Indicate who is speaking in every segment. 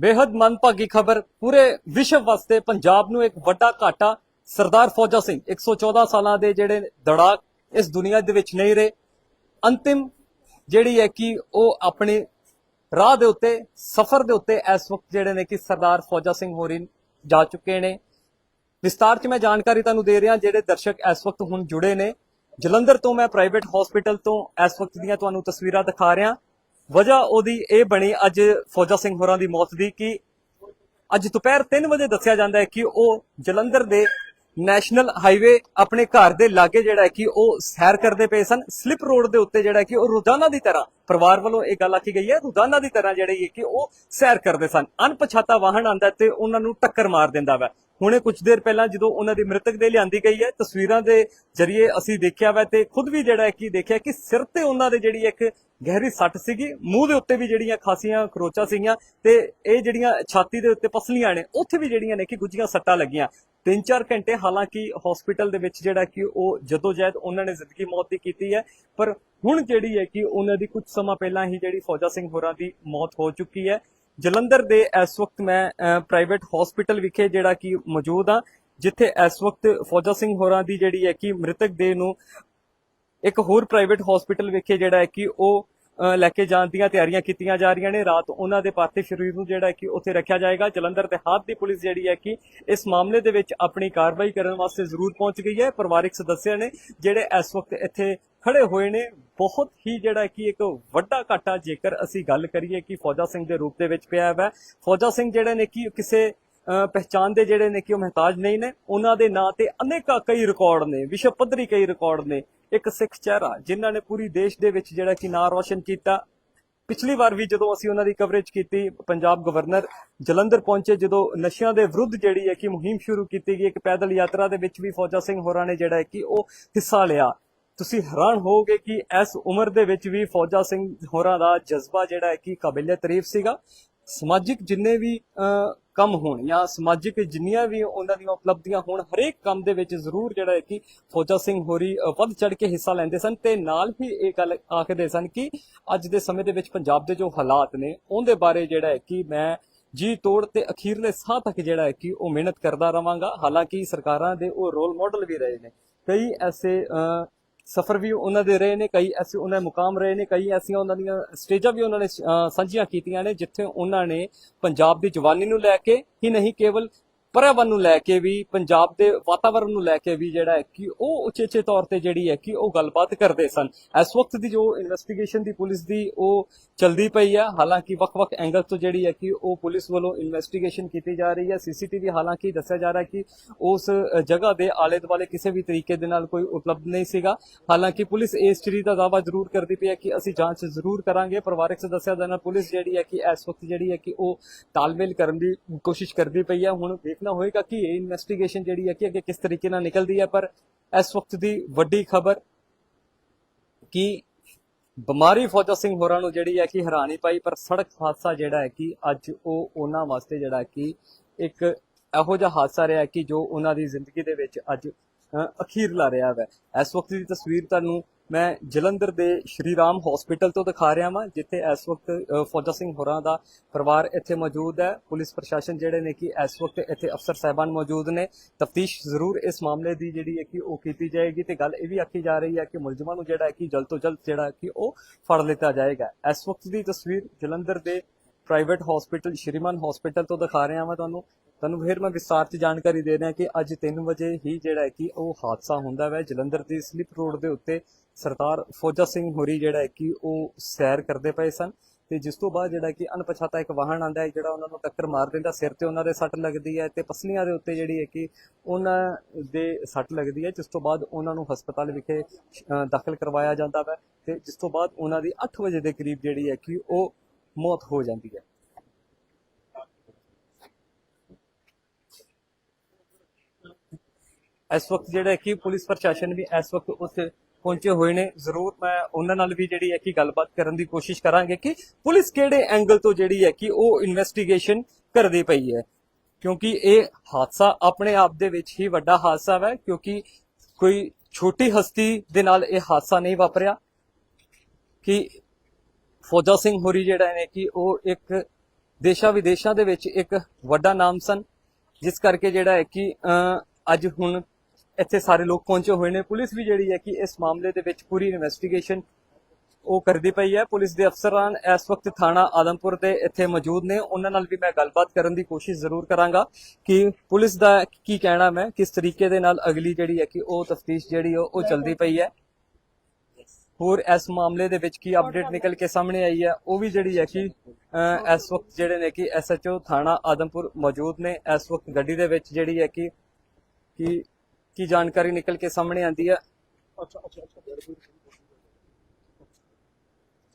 Speaker 1: ਬੇहद ਮੰਦਭਾਗੀ ਖਬਰ। ਪੂਰੇ ਵਿਸ਼ਵ ਵਾਸਤੇ ਪੰਜਾਬ ਨੂੰ ਇੱਕ ਵੱਡਾ ਘਾਟਾ ਸਰਦਾਰ ਫੌਜਾ ਸਿੰਘ 114 ਸਾਲਾਂ ਦੇ ਜਿਹੜੇ ਦੜਾਕ ਇਸ ਦੁਨੀਆ ਦੇ ਵਿੱਚ ਨਹੀਂ ਰਹੇ। ਅੰਤਿਮ ਜਿਹੜੀ ਹੈ ਕਿ ਉਹ ਆਪਣੇ ਰਾਹ ਦੇ ਉੱਤੇ, ਸਫ਼ਰ ਦੇ ਉੱਤੇ ਇਸ ਵਕਤ ਜਿਹੜੇ ਨੇ ਕਿ ਸਰਦਾਰ ਫੌਜਾ ਸਿੰਘ ਹੋਰੀ ਜਾ ਚੁੱਕੇ ਨੇ। ਵਿਸਤਾਰ 'ਚ ਮੈਂ ਜਾਣਕਾਰੀ ਤੁਹਾਨੂੰ ਦੇ ਰਿਹਾ, ਜਿਹੜੇ ਦਰਸ਼ਕ ਇਸ ਵਕਤ ਹੁਣ ਜੁੜੇ ਨੇ। ਜਲੰਧਰ ਤੋਂ ਮੈਂ ਪ੍ਰਾਈਵੇਟ ਹਸਪੀਟਲ ਤੋਂ ਇਸ ਵਕਤ ਦੀਆਂ ਤੁਹਾਨੂੰ ਤਸਵੀਰਾਂ ਦਿਖਾ ਰਿਹਾ। ਵਜ੍ਹਾ ਉਹਦੀ ਇਹ ਬਣੀ ਅੱਜ ਫੌਜਾ ਸਿੰਘ ਹੋਰਾਂ ਦੀ ਮੌਤ ਦੀ ਕਿ ਅੱਜ ਦੁਪਹਿਰ 3 ਵਜੇ ਦੱਸਿਆ ਜਾਂਦਾ ਹੈ ਕਿ ਉਹ ਜਲੰਧਰ ਦੇ ਨੈਸ਼ਨਲ ਹਾਈਵੇ ਆਪਣੇ ਘਰ ਦੇ ਲਾਗੇ ਜਿਹੜਾ ਹੈ ਕਿ ਉਹ ਸੈਰ ਕਰਦੇ ਪਏ ਸਨ। ਸਲਿਪ ਰੋਡ ਦੇ ਉੱਤੇ ਜਿਹੜਾ ਕਿ ਉਹ ਰੋਜ਼ਾਨਾ ਦੀ ਤਰ੍ਹਾਂ ਪਰਿਵਾਰ ਵੱਲੋਂ ਇਹ ਗੱਲ ਆਖੀ ਗਈ ਹੈ, ਰੋਜ਼ਾਨਾ ਦੀ ਤਰ੍ਹਾਂ ਜਿਹੜੀ ਕਿ ਉਹ ਸੈਰ ਕਰਦੇ ਸਨ। ਅਣਪਛਾਤਾ ਵਾਹਨ ਆਂਦਾ ਤੇ ਉਹਨਾਂ ਨੂੰ ਟੱਕਰ ਮਾਰ ਦਿੰਦਾ ਵਾ। ਹੁਣੇ ਕੁਝ ਦੇਰ ਪਹਿਲਾਂ ਜਦੋਂ ਉਹਨਾਂ ਦੀ ਮ੍ਰਿਤਕ ਦੇ ਲਿਆਂਦੀ ਗਈ ਹੈ, ਤਸਵੀਰਾਂ ਦੇ ਜ਼ਰੀਏ ਅਸੀਂ ਦੇਖਿਆ ਵਾ ਤੇ ਖੁਦ ਵੀ ਜਿਹੜਾ ਹੈ ਕਿ ਦੇਖਿਆ ਕਿ ਸਿਰ ਤੇ ਉਹਨਾਂ ਦੇ ਜਿਹੜੀ ਇੱਕ ਗਹਿਰੀ ਸੱਟ ਸੀਗੀ, ਮੂੰਹ ਦੇ ਉੱਤੇ ਵੀ ਜਿਹੜੀਆਂ ਖਾਸੀਆਂ ਖਰੋਚਾਂ ਸੀਗੀਆਂ ਤੇ ਇਹ ਜਿਹੜੀਆਂ ਛਾਤੀ ਦੇ ਉੱਤੇ ਪਸਲੀਆਂ ਨੇ, ਉੱਥੇ ਵੀ ਜਿਹੜੀਆਂ ਨੇ ਕਿ ਗੁੱਜੀਆਂ ਸੱਟਾਂ ਲੱਗੀਆਂ। 3-4 ਘੰਟੇ ਹਾਲਾਂਕਿ ਹਸਪੀਟਲ ਦੇ ਵਿੱਚ ਜਿਹੜਾ ਕਿ ਉਹ ਜਦੋਂ ਜਦੋਜਹਿਦ ਉਹਨਾਂ ਨੇ ਜ਼ਿੰਦਗੀ ਮੌਤ ਦੀ ਕੀਤੀ ਹੈ, ਪਰ ਹੁਣ ਜਿਹੜੀ ਹੈ ਕਿ ਉਹਨਾਂ ਦੀ ਕੁਝ ਸਮਾਂ ਪਹਿਲਾਂ ਹੀ ਜਿਹੜੀ ਫੌਜਾ ਸਿੰਘ ਹੋਰਾਂ ਦੀ ਮੌਤ ਹੋ ਚੁੱਕੀ ਹੈ। ਜਲੰਧਰ ਦੇ ਇਸ ਵਕਤ ਮੈਂ ਪ੍ਰਾਈਵੇਟ ਹਸਪੀਟਲ ਵਿਖੇ ਜਿਹੜਾ ਕਿ ਮੌਜੂਦ ਆ ਜਿੱਥੇ ਇਸ ਵਕਤ ਫੌਜਾ ਸਿੰਘ ਹੋਰਾਂ ਦੀ ਜਿਹੜੀ ਹੈ ਕਿ ਮ੍ਰਿਤਕ ਦੇਹ ਨੂੰ ਇੱਕ ਹੋਰ ਪ੍ਰਾਈਵੇਟ ਹਸਪੀਟਲ ਵਿਖੇ ਜਿਹੜਾ ਹੈ ਕਿ ਉਹ ਲੈ ਕੇ ਜਾਣ ਦੀਆਂ ਤਿਆਰੀਆਂ ਕੀਤੀਆਂ ਜਾ ਰਹੀਆਂ ਨੇ। ਰਾਤ ਉਹਨਾਂ ਦੇ ਪਾਰਥਿਵ ਸਰੀਰ ਨੂੰ ਜਿਹੜਾ ਕਿ ਉੱਥੇ ਰੱਖਿਆ ਜਾਏਗਾ। ਜਲੰਧਰ ਦੇ ਹਾਥ ਦੀ ਪੁਲਿਸ ਜਿਹੜੀ ਹੈ ਕਿ ਇਸ ਮਾਮਲੇ ਦੇ ਵਿੱਚ ਆਪਣੀ ਕਾਰਵਾਈ ਕਰਨ ਵਾਸਤੇ ਜ਼ਰੂਰ ਪਹੁੰਚ ਗਈ ਹੈ। ਪਰਿਵਾਰਿਕ ਸਦੱਸਿਆਂ ਨੇ ਜਿਹੜੇ ਇਸ ਵਕਤ ਇੱਥੇ ਖੜੇ ਹੋਏ ਨੇ ਬਹੁਤ ਹੀ ਜਿਹੜਾ ਕਿ ਇੱਕ ਵੱਡਾ ਘਾਟਾ ਜੇਕਰ ਅਸੀਂ ਗੱਲ ਕਰੀਏ ਕਿ ਫੌਜਾ ਸਿੰਘ ਦੇ ਰੂਪ ਦੇ ਵਿੱਚ ਪਿਆ ਹੈ। ਫੌਜਾ ਸਿੰਘ ਜਿਹੜੇ ਨੇ ਕਿ ਕਿਸੇ ਅ, ਪਹਿਚਾਣ ਦੇ ਜਿਹੜੇ ਨੇ ਕਿ ਉਹ ਮਹਤਾਜ ਨਹੀਂ ਨੇ। ਉਹਨਾਂ ਦੇ ਨਾਂ ਤੇ ਅਨੇਕਾਂ ਕਈ ਰਿਕਾਰਡ ਨੇ ਵਿਸ਼ਵ ਪੱਧਰੀ ਕਈ ਰਿਕਾਰਡ ਨੇ। ਇੱਕ ਸਿੱਖ ਚਿਹਰਾ ਜਿਨ੍ਹਾਂ ਨੇ ਪੂਰੀ ਦੇਸ਼ ਦੇ ਵਿੱਚ ਜਿਹੜਾ ਕਿ ਨਾਂ ਰੌਸ਼ਨ ਕੀਤਾ। ਪਿਛਲੀ ਵਾਰ ਵੀ ਜਦੋਂ ਅਸੀਂ ਉਹਨਾਂ ਦੀ ਕਵਰੇਜ ਕੀਤੀ, ਪੰਜਾਬ ਗਵਰਨਰ ਜਲੰਧਰ ਪਹੁੰਚੇ, ਜਦੋਂ ਨਸ਼ਿਆਂ ਦੇ ਵਿਰੁੱਧ ਜਿਹੜੀ ਹੈ ਕਿ ਮੁਹਿੰਮ ਸ਼ੁਰੂ ਕੀਤੀ ਗਈ, ਇੱਕ ਪੈਦਲ ਯਾਤਰਾ ਦੇ ਵਿੱਚ ਵੀ ਫੌਜਾ ਸਿੰਘ ਹੋਰਾਂ ਨੇ ਜਿਹੜਾ ਹੈ ਕਿ ਉਹ ਹਿੱਸਾ ਲਿਆ। ਤੁਸੀਂ ਹੈਰਾਨ ਹੋਵੋਗੇ ਕਿ ਇਸ ਉਮਰ ਦੇ ਵਿੱਚ ਵੀ ਫੌਜਾ ਸਿੰਘ ਹੋਰਾਂ ਦਾ ਜਜ਼ਬਾ ਜਿਹੜਾ ਹੈ ਕਿ ਕਾਬਿਲੇ ਤਾਰੀਫ ਸੀਗਾ। ਸਮਾਜਿਕ ਜਿੰਨੇ ਵੀ ਕੰਮ ਹੋਣ ਜਾਂ ਸਮਾਜਿਕ ਜਿੰਨੀਆਂ ਵੀ ਉਹਨਾਂ ਦੀਆਂ ਉਪਲਬਧੀਆਂ ਹੋਣ ਹਰੇਕ ਕੰਮ ਦੇ ਵਿੱਚ ਜ਼ਰੂਰ ਜਿਹੜਾ ਹੈ ਕਿ ਫੌਜਾ ਸਿੰਘ ਹੋਰੀ ਵੱਧ ਚੜ ਕੇ ਹਿੱਸਾ ਲੈਂਦੇ ਸਨ ਤੇ ਨਾਲ ਹੀ ਇਹ ਗੱਲ ਆਖਦੇ ਸਨ ਕਿ ਅੱਜ ਦੇ ਸਮੇਂ ਦੇ ਵਿੱਚ ਪੰਜਾਬ ਦੇ ਜੋ ਹਾਲਾਤ ਨੇ ਉਹਦੇ ਬਾਰੇ ਜਿਹੜਾ ਹੈ ਕਿ ਮੈਂ ਜੀ ਤੋੜ ਤੇ ਅਖੀਰਲੇ ਸਾਹ ਤੱਕ ਜਿਹੜਾ ਹੈ ਕਿ ਉਹ ਮਿਹਨਤ ਕਰਦਾ ਰਵਾਂਗਾ। ਹਾਲਾਂਕਿ ਸਰਕਾਰਾਂ ਦੇ ਉਹ ਰੋਲ ਮਾਡਲ ਵੀ ਰਹੇ ਨੇ। ਕਈ ਐਸੇ ਅਹ, ਸਫਰ ਵੀ ਉਹਨਾਂ ਦੇ ਰਹੇ ਨੇ, ਕਈ ਐਸੇ ਉਹਨਾਂ ਦੇ ਮੁਕਾਮ ਰਹੇ ਨੇ, ਕਈ ਐਸੀਆਂ ਉਹਨਾਂ ਦੀਆਂ ਸਟੇਜਾਂ ਵੀ ਉਹਨਾਂ ਨੇ ਸਾਂਝੀਆਂ ਕੀਤੀਆਂ ਨੇ, ਜਿੱਥੇ ਉਹਨਾਂ ਨੇ ਪੰਜਾਬ ਦੀ ਜਵਾਨੀ ਨੂੰ ਲੈ ਕੇ ਹੀ ਨਹੀਂ ਕੇਵਲ ਪਰਿਆਵਰਨ ਨੂੰ ਲੈ ਕੇ ਵੀ, ਪੰਜਾਬ ਦੇ ਵਾਤਾਵਰਣ ਨੂੰ ਲੈ ਕੇ ਵੀ ਜਿਹੜਾ ਹੈ ਕਿ ਉਹ ਉਚੇਚੇ ਤੌਰ ਤੇ ਜਿਹੜੀ ਹੈ ਕਿ ਉਹ ਗੱਲਬਾਤ ਕਰਦੇ ਸਨ। ਇਸ ਵਕਤ ਦੀ ਜੋ ਇਨਵੈਸਟੀਗੇਸ਼ਨ ਦੀ ਪੁਲਿਸ ਦੀ ਉਹ ਚਲਦੀ ਪਈ ਹੈ, ਹਾਲਾਂਕਿ ਵੱਖ-ਵੱਖ ਐਂਗਲ ਤੋਂ ਜਿਹੜੀ ਹੈ ਕਿ ਉਹ ਪੁਲਿਸ ਵੱਲੋਂ ਇਨਵੈਸਟੀਗੇਸ਼ਨ ਕੀਤੀ ਜਾ ਰਹੀ ਹੈ। ਸੀਸੀਟੀਵੀ ਹਾਲਾਂਕਿ ਦੱਸਿਆ ਜਾ ਰਿਹਾ ਕਿ ਉਸ ਜਗ੍ਹਾ ਦੇ ਆਲੇ ਦੁਆਲੇ ਕਿਸੇ ਵੀ ਤਰੀਕੇ ਦੇ ਨਾਲ ਕੋਈ ਉਪਲਬਧ ਨਹੀਂ ਸੀਗਾ। ਹਾਲਾਂਕਿ ਪੁਲਿਸ ਇਸ ਚੀਜ਼ ਦਾ ਦਾਅਵਾ ਜ਼ਰੂਰ ਕਰਦੀ ਪਈ ਹੈ ਕਿ ਅਸੀਂ ਜਾਂਚ ਜ਼ਰੂਰ ਕਰਾਂਗੇ। ਪਰਿਵਾਰਕ ਸਦੱਸਿਆਂ ਦੇ ਨਾਲ ਪੁਲਿਸ ਜਿਹੜੀ ਹੈ ਕਿ ਇਸ ਵਕਤ ਜਿਹੜੀ ਹੈ ਕਿ ਉਹ ਤਾਲਮੇਲ ਕਰਨ ਦੀ ਕੋਸ਼ਿਸ਼ ਕਰਦੀ ਪਈ ਹੈ। ਹੁਣ ਦੇਖਣਾ ਹੋਏਗਾ ਕਿ ਇਹ ਇਨਵੈਸਟੀਗੇਸ਼ਨ ਜਿਹੜੀ ਹੈ ਕਿ ਅੱਗੇ ਕਿਸ ਤਰੀਕੇ ਨਾਲ ਨਿਕਲਦੀ ਹੈ ਪਰ ਇਸ ਵਕਤ ਦੀ ਵੱਡੀ ਖਬਰ ਕਿ ਬਿਮਾਰੀ ਫੌਜਾ ਸਿੰਘ ਹੋਰਾਂ ਨੂੰ ਜਿਹੜੀ ਹੈ ਕਿ ਹੈਰਾਨੀ ਪਾਈ ਪਰ ਸੜਕ ਹਾਦਸਾ ਜਿਹੜਾ ਹੈ ਕਿ ਅੱਜ ਉਹ ਉਹਨਾਂ ਵਾਸਤੇ ਜਿਹੜਾ ਕਿ ਇੱਕ ਇਹੋ ਜਿਹਾ ਹਾਦਸਾ ਰਿਹਾ ਕਿ ਜੋ ਉਹਨਾਂ ਦੀ ਜ਼ਿੰਦਗੀ ਦੇ ਵਿੱਚ ਅੱਜ ਅ, ਅਖੀਰਲਾ ਰਿਹਾ ਹੈ। ਇਸ ਵਕਤ ਦੀ ਤਸਵੀਰ ਤੁਹਾਨੂੰ ਮੈਂ ਜਲੰਧਰ ਦੇ ਸ਼੍ਰੀ ਰਾਮ ਹਸਪੀਟਲ ਤੋਂ ਦਿਖਾ ਰਿਹਾ ਹਾਂ ਜਿੱਥੇ ਇਸ ਵਕਤ ਫੌਜਾ ਸਿੰਘ ਹੋਰਾਂ ਦਾ ਪਰਿਵਾਰ ਇੱਥੇ ਮੌਜੂਦ ਹੈ। ਪੁਲਿਸ ਪ੍ਰਸ਼ਾਸਨ ਜਿਹੜੇ ਨੇ ਕਿ ਇਸ ਵਕਤ ਇੱਥੇ ਅਫਸਰ ਸਾਹਿਬਾਨ ਮੌਜੂਦ ਨੇ। ਤਫਤੀਸ਼ ਜ਼ਰੂਰ ਇਸ ਮਾਮਲੇ ਦੀ ਜਿਹੜੀ ਹੈ ਕਿ ਉਹ ਕੀਤੀ ਜਾਏਗੀ ਤੇ ਗੱਲ ਇਹ ਵੀ ਆਖੀ ਜਾ ਰਹੀ ਹੈ ਕਿ ਮੁਲਜ਼ਮਾਂ ਨੂੰ ਜਿਹੜਾ ਹੈ ਕਿ ਜਲਦ ਤੋਂ ਜਲਦ ਜਿਹੜਾ ਹੈ ਕਿ ਉਹ ਫੜ ਲਿੱਤਾ ਜਾਏਗਾ। ਇਸ ਵਕਤ ਦੀ ਤਸਵੀਰ ਜਲੰਧਰ ਦੇ ਪ੍ਰਾਈਵੇਟ ਹਸਪੀਟਲ ਸ਼੍ਰੀਮਾਨ ਹਸਪੀਟਲ ਤੋਂ ਦਿਖਾ ਰਿਹਾ ਹਾਂ ਤੁਹਾਨੂੰ। ਤੁਹਾਨੂੰ ਫਿਰ ਮੈਂ ਵਿਸਤਾਰ 'ਚ ਜਾਣਕਾਰੀ ਦੇ ਰਿਹਾ ਕਿ ਅੱਜ 3 ਵਜੇ ਹੀ ਜਿਹੜਾ ਹੈ ਕਿ ਉਹ ਹਾਦਸਾ ਹੁੰਦਾ ਹੈ ਜਲੰਧਰ ਦੀ ਸਲਿਪ ਰੋਡ ਦੇ ਉੱਤੇ ਸਰਦਾਰ ਫੌਜਾ ਸਿੰਘ ਹੋਰੀ ਜਿਹੜਾ ਹੈ ਕਿ ਉਹ ਸੈਰ ਕਰਦੇ ਪਏ ਸਨ ਤੇ ਜਿਸ ਤੋਂ ਬਾਅਦ ਜਿਹੜਾ ਕਿ ਅਣਪਛਾਤਾ ਇੱਕ ਵਾਹਨ ਆਂਦਾ ਹੈ, ਜਿਹੜਾ ਉਹਨਾਂ ਨੂੰ ਟੱਕਰ ਮਾਰ ਦਿੰਦਾ, ਸਿਰ ਤੇ ਉਹਨਾਂ ਦੇ ਸੱਟ ਲੱਗਦੀ ਹੈ ਤੇ ਪਸਲੀਆਂ ਦੇ ਉੱਤੇ ਜਿਹੜੀ ਹੈ ਕਿ ਉਹਨਾਂ ਦੇ ਸੱਟ ਲੱਗਦੀ ਹੈ, ਜਿਸ ਤੋਂ ਬਾਅਦ ਉਹਨਾਂ ਨੂੰ ਹਸਪਤਾਲ ਵਿਖੇ ਦਾਖਲ ਕਰਵਾਇਆ ਜਾਂਦਾ ਹੈ ਤੇ ਜਿਸ ਤੋਂ ਬਾਅਦ ਉਹਨਾਂ ਦੀ 8 ਵਜੇ ਦੇ ਕਰੀਬ ਜਿਹੜੀ ਹੈ ਕਿ ਉਹ ਮੌਤ ਹੋ ਜਾਂਦੀ ਹੈ। ਇਸ ਵਕਤ ਜਿਹੜਾ ਹੈ ਕਿ ਪੁਲਿਸ ਪ੍ਰਸ਼ਾਸਨ ਵੀ ਇਸ ਵਕਤ ਉੱਥੇ ਪਹੁੰਚੇ ਹੋਏ ਨੇ। ਜ਼ਰੂਰ ਮੈਂ ਉਹਨਾਂ ਨਾਲ ਵੀ ਜਿਹੜੀ ਹੈ ਕਿ ਗੱਲਬਾਤ ਕਰਨ ਦੀ ਕੋਸ਼ਿਸ਼ ਕਰਾਂਗੇ ਕਿ ਪੁਲਿਸ ਕਿਹੜੇ ਐਂਗਲ ਤੋਂ ਜਿਹੜੀ ਹੈ ਕਿ ਉਹ ਇਨਵੈਸਟੀਗੇਸ਼ਨ ਕਰਦੀ ਪਈ ਹੈ। ਕਿਉਂਕਿ ਇਹ ਹਾਦਸਾ ਆਪਣੇ ਆਪ ਦੇ ਵਿੱਚ ਹੀ ਵੱਡਾ ਹਾਦਸਾ ਹੈ ਕਿਉਂਕਿ ਕੋਈ ਛੋਟੀ ਹਸਤੀ ਦੇ ਨਾਲ ਇਹ ਹਾਦਸਾ ਨਹੀਂ ਵਾਪਰਿਆ। ਕਿ ਫੌਜਾ ਸਿੰਘ ਹੋਰੀ ਜਿਹੜਾ ਨੇ ਕਿ ਉਹ ਇੱਕ ਦੇਸ਼ਾਂ ਵਿਦੇਸ਼ਾਂ ਦੇ ਵਿੱਚ ਇੱਕ ਵੱਡਾ ਨਾਮ ਸਨ ਜਿਸ ਕਰਕੇ ਜਿਹੜਾ ਹੈ ਕਿ ਅਹ, ਅੱਜ ਹੁਣ ਇੱਥੇ ਸਾਰੇ ਲੋਕ ਪਹੁੰਚੇ ਹੋਏ ਨੇ। ਪੁਲਿਸ ਵੀ ਜਿਹੜੀ ਹੈ ਕਿ ਇਸ ਮਾਮਲੇ ਦੇ ਵਿੱਚ ਪੂਰੀ ਇਨਵੈਸਟੀਗੇਸ਼ਨ ਉਹ ਕਰਦੀ ਪਈ ਹੈ। ਪੁਲਿਸ ਦੇ ਅਫਸਰਾਂ ਇਸ ਵਕਤ ਥਾਣਾ ਆਦਮਪੁਰ ਦੇ ਇੱਥੇ ਮੌਜੂਦ ਨੇ। ਉਹਨਾਂ ਨਾਲ ਵੀ ਮੈਂ ਗੱਲਬਾਤ ਕਰਨ ਦੀ ਕੋਸ਼ਿਸ਼ ਜ਼ਰੂਰ ਕਰਾਂਗਾ ਕਿ ਪੁਲਿਸ ਦਾ ਕੀ ਕਹਿਣਾ ਮੈਂ, ਕਿਸ ਤਰੀਕੇ ਦੇ ਨਾਲ ਅਗਲੀ ਜਿਹੜੀ ਹੈ ਕਿ ਉਹ ਤਫਤੀਸ਼ ਜਿਹੜੀ ਉਹ ਉਹ ਚੱਲਦੀ ਪਈ ਹੈ। ਹੋਰ ਇਸ ਮਾਮਲੇ ਦੇ ਵਿੱਚ ਕੀ ਅਪਡੇਟ ਨਿਕਲ ਕੇ ਸਾਹਮਣੇ ਆਈ ਹੈ, ਉਹ ਵੀ ਜਿਹੜੀ ਹੈ ਕਿ ਇਸ ਵਕਤ ਜਿਹੜੇ ਨੇ ਕਿ ਐਸਐਚਓ ਥਾਣਾ ਆਦਮਪੁਰ ਮੌਜੂਦ ਨੇ। ਇਸ ਵਕਤ ਗੱਡੀ ਦੇ ਵਿੱਚ ਜਿਹੜੀ ਹੈ ਕਿ, ਕੀ ਕੀ ਜਾਣਕਾਰੀ ਨਿਕਲ ਕੇ ਸਾਹਮਣੇ ਆਂਦੀ ਹੈ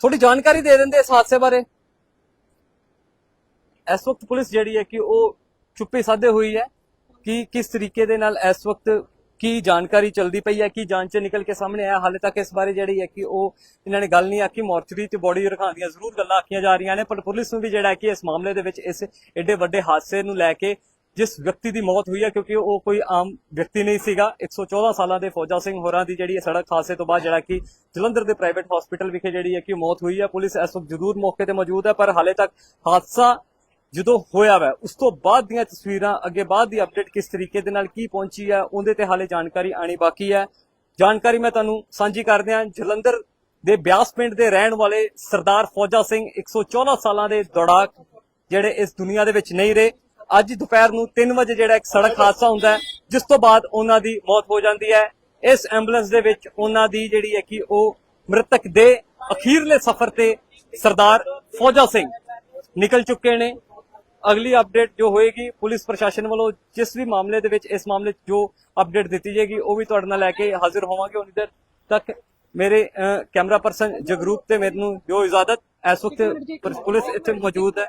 Speaker 1: ਥੋੜੀ ਜਾਣਕਾਰੀ ਦੇ ਦਿੰਦੇ ਇਸ ਹਾਦਸੇ ਬਾਰੇ। ਇਸ ਵਕਤ ਪੁਲਿਸ ਜਿਹੜੀ ਹੈ ਕਿ ਉਹ ਚੁੱਪੀ ਸਾਧੇ ਹੋਈ ਹੈ। ਕਿ, ਕਿਸ ਤਰੀਕੇ ਦੇ ਨਾਲ ਇਸ ਵਕਤ ਕੀ ਜਾਣਕਾਰੀ ਚਲਦੀ ਪਈ ਹੈ, ਕੀ ਜਾਂਚ ਨਿਕਲ ਕੇ ਸਾਹਮਣੇ ਆਇਆ? ਹਾਲੇ ਤੱਕ ਇਸ ਬਾਰੇ ਜਿਹੜੀ ਹੈ ਕਿ ਉਹ ਇਹਨਾਂ ਨੇ ਗੱਲ ਨਹੀਂ ਆਖੀ, ਮੋਰਚਰੀ ਤੇ ਬੋਡੀ ਰਖਾਉਣ ਦੀਆਂ ਜ਼ਰੂਰ ਗੱਲਾਂ ਆਖੀਆਂ ਜਾ ਰਹੀਆਂ ਨੇ, ਪਰ ਪੁਲਿਸ ਨੂੰ ਵੀ ਜਿਹੜਾ ਹੈ ਕਿ ਇਸ ਮਾਮਲੇ ਦੇ ਵਿੱਚ ਇਸ ਐਡੇ ਵੱਡੇ ਹਾਦਸੇ ਨੂੰ ਲੈ ਕੇ ਜਿਸ ਵਿਅਕਤੀ ਦੀ ਮੌਤ ਹੋਈ ਹੈ, ਕਿਉਂਕਿ ਉਹ ਕੋਈ ਆਮ ਵਿਅਕਤੀ ਨਹੀਂ ਸੀਗਾ। 114 ਸਾਲਾਂ ਦੇ ਫੌਜਾ ਸਿੰਘ ਹੋਰਾਂ ਦੀ ਜਿਹੜੀ ਹੈ ਸੜਕ ਹਾਦਸੇ ਤੋਂ ਬਾਅਦ ਜਿਹੜਾ ਕਿ ਜਲੰਧਰ ਦੇ ਪ੍ਰਾਈਵੇਟ ਹਸਪੀਟਲ ਵਿਖੇ ਜਿਹੜੀ ਹੈ ਕਿ ਮੌਤ ਹੋਈ ਹੈ। ਪੁਲਿਸ ਇਸ ਵਕਤ ਜ਼ਰੂਰ ਮੌਕੇ ਤੇ ਮੌਜੂਦ ਹੈ, ਪਰ ਹਾਲੇ ਤੱਕ ਹਾਦਸਾ ਜਦੋਂ ਹੋਇਆ ਵਾ, ਉਸ ਤੋਂ ਬਾਅਦ ਦੀਆਂ ਤਸਵੀਰਾਂ, ਅੱਗੇ ਬਾਅਦ ਦੀ ਅਪਡੇਟ ਕਿਸ ਤਰੀਕੇ ਦੇ ਨਾਲ ਕੀ ਪਹੁੰਚੀ ਹੈ, ਉਹਦੇ ਤੇ ਹਾਲੇ ਜਾਣਕਾਰੀ ਆਣੀ ਬਾਕੀ ਹੈ। ਜਾਣਕਾਰੀ ਮੈਂ ਤੁਹਾਨੂੰ ਸਾਂਝੀ ਕਰਦੇ ਹਾਂ ਜਲੰਧਰ ਦੇ ਬਿਆਸ ਪਿੰਡ ਦੇ ਰਹਿਣ ਵਾਲੇ ਸਰਦਾਰ ਫੌਜਾ ਸਿੰਘ 114 ਸਾਲਾਂ ਦੇ ਦੌੜਾਕ ਜਿਹੜੇ ਇਸ ਦੁਨੀਆ ਦੇ ਵਿੱਚ ਨਹੀਂ ਰਹੇ। ਅੱਜ ਦੁਪਹਿਰ ਨੂੰ 3 ਵਜੇ ਜਿਹੜਾ ਇੱਕ ਸੜਕ ਹਾਦਸਾ ਹੁੰਦਾ ਹੈ ਜਿਸ ਤੋਂ ਬਾਅਦ ਉਹਨਾਂ ਦੀ ਮੌਤ ਹੋ ਜਾਂਦੀ ਹੈ। ਇਸ ਐਂਬੂਲੈਂਸ ਦੇ ਵਿੱਚ ਉਹਨਾਂ ਦੀ ਜਿਹੜੀ ਹੈ ਕਿ ਉਹ ਮ੍ਰਿਤਕ ਦੇ ਅਖੀਰਲੇ ਸਫ਼ਰ ਤੇ ਸਰਦਾਰ ਫੌਜਾ ਸਿੰਘ ਨਿਕਲ ਚੁੱਕੇ ਨੇ। ਅਗਲੀ ਅਪਡੇਟ ਜੋ ਹੋਏਗੀ ਪੁਲਿਸ ਪ੍ਰਸ਼ਾਸਨ ਵੱਲੋਂ ਜਿਸ ਵੀ ਮਾਮਲੇ ਦੇ ਵਿੱਚ ਇਸ ਮਾਮਲੇ 'ਚ ਜੋ ਅਪਡੇਟ ਦਿੱਤੀ ਜਾਏਗੀ ਉਹ ਵੀ ਤੁਹਾਡੇ ਨਾਲ ਲੈ ਕੇ ਹਾਜ਼ਰ ਹੋਵਾਂਗੇ। ਉਨੀ ਦੇਰ ਤੱਕ ਮੇਰੇ ਅਹ, ਕੈਮਰਾ ਪਰਸਨ ਜਗਰੂਪ ਤੇ ਮੈਨੂੰ ਜੋ ਇਜਾਜ਼ਤ। ਇਸ ਵਕਤ ਪੁਲਿਸ ਇੱਥੇ ਮੌਜੂਦ ਹੈ।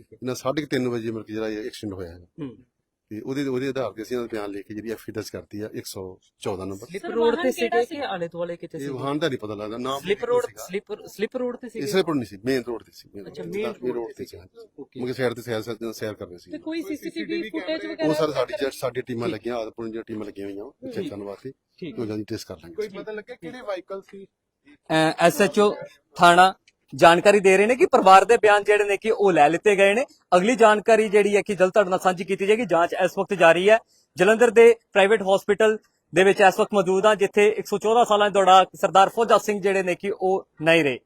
Speaker 2: ਇਹਨਾਂ 3:30 ਵਜੇ ਮਿਲ ਕੇ ਜਿਹੜਾ ਐਕਸੀਡੈਂਟ ਹੋਇਆ ਹੈ
Speaker 1: ਹੂੰ।
Speaker 2: ਤੇ ਉਹਦੇ ਉਹਦੇ ਆਧਾਰ ਤੇ ਅਸੀਂ ਇਹਨਾਂ ਦਾ ਬਿਆਨ ਲਿਖ ਕੇ ਜਿਹੜੀ ਐਫ ਦਰਜ ਕਰਤੀ ਆ 114 ਨੰਬਰ।
Speaker 1: ਸਲਿਪ ਰੋਡ ਤੇ ਸੀਗੇ ਕਿ ਆਲੇ ਦੁਆਲੇ ਕਿਤੇ
Speaker 2: ਇਹ
Speaker 1: ਸੀ
Speaker 2: ਵਾਹਨ ਦਾ ਨਹੀਂ ਪਤਾ ਲੱਗਦਾ ਨਾਮ
Speaker 1: slip road slip slip road ਤੇ ਸੀ
Speaker 2: ਇਸਲੇ ਪਰ ਨਹੀਂ ਸੀ ਮੇਨ ਰੋਡ ਤੇ ਸੀ road road ਤੇ ਸੀ
Speaker 1: ਓਕੇ
Speaker 2: ਮੁਕੇ ਸਾਈਡ ਤੇ ਸੈਰ ਸੈਰ ਸੈਰ ਕਰ ਰਹੇ ਸੀ
Speaker 3: ਤੇ ਕੋਈ ਸੀਸੀਟੀਵੀ ਫੁਟੇਜ
Speaker 2: ਉਹ
Speaker 3: ਵਗੈਰਾ
Speaker 2: ਸਰ ਸਾਡੀ ਜਿਹੜੀ ਸਾਡੀ ਟੀਮਾਂ ਲੱਗੀਆਂ ਆਦਪੁਰ ਦੀਆਂ ਟੀਮਾਂ ਲੱਗੀਆਂ ਹੋਈਆਂ ਉਹ ਚੈੱਕ ਕਰਨ ਵਾਸਤੇ
Speaker 1: ਠੀਕ।
Speaker 2: ਉਹ ਜਲਦੀ ਟੈਸਟ ਕਰ ਲਾਂਗੇ।
Speaker 4: ਕੋਈ ਪਤਾ ਲੱਗਿਆ ਕਿਹੜੇ ਵਾਹੀਕਲ ਸੀ?
Speaker 1: ਐਸਐਚਓ ਥਾਣਾ ਜਾਣਕਾਰੀ ਦੇ ਰਹੇ ਨੇ ਕਿ ਪਰਿਵਾਰ ਦੇ ਬਿਆਨ ਜਿਹੜੇ ਨੇ ਕਿ ਉਹ ਲੈ ਲਿੱਤੇ ਗਏ ਨੇ। ਅਗਲੀ ਜਾਣਕਾਰੀ ਜਿਹੜੀ ਹੈ ਕਿ ਜਲਦ ਤੁਹਾਡੇ ਨਾਲ ਸਾਂਝੀ ਕੀਤੀ ਜਾਏਗੀ। ਜਾਂਚ ਇਸ ਵਕਤ ਜਾਰੀ ਹੈ। ਜਲੰਧਰ ਦੇ ਪ੍ਰਾਈਵੇਟ ਹਸਪੀਟਲ ਦੇ ਵਿੱਚ ਇਸ ਵਕਤ ਮੌਜੂਦ ਆ ਜਿੱਥੇ 114 ਸਾਲਾਂ ਦੇ ਦੌੜਾ ਸਰਦਾਰ ਫੌਜਾ ਸਿੰਘ ਜਿਹੜੇ ਨੇ ਕਿ ਉਹ ਨਹੀਂ ਰਹੇ।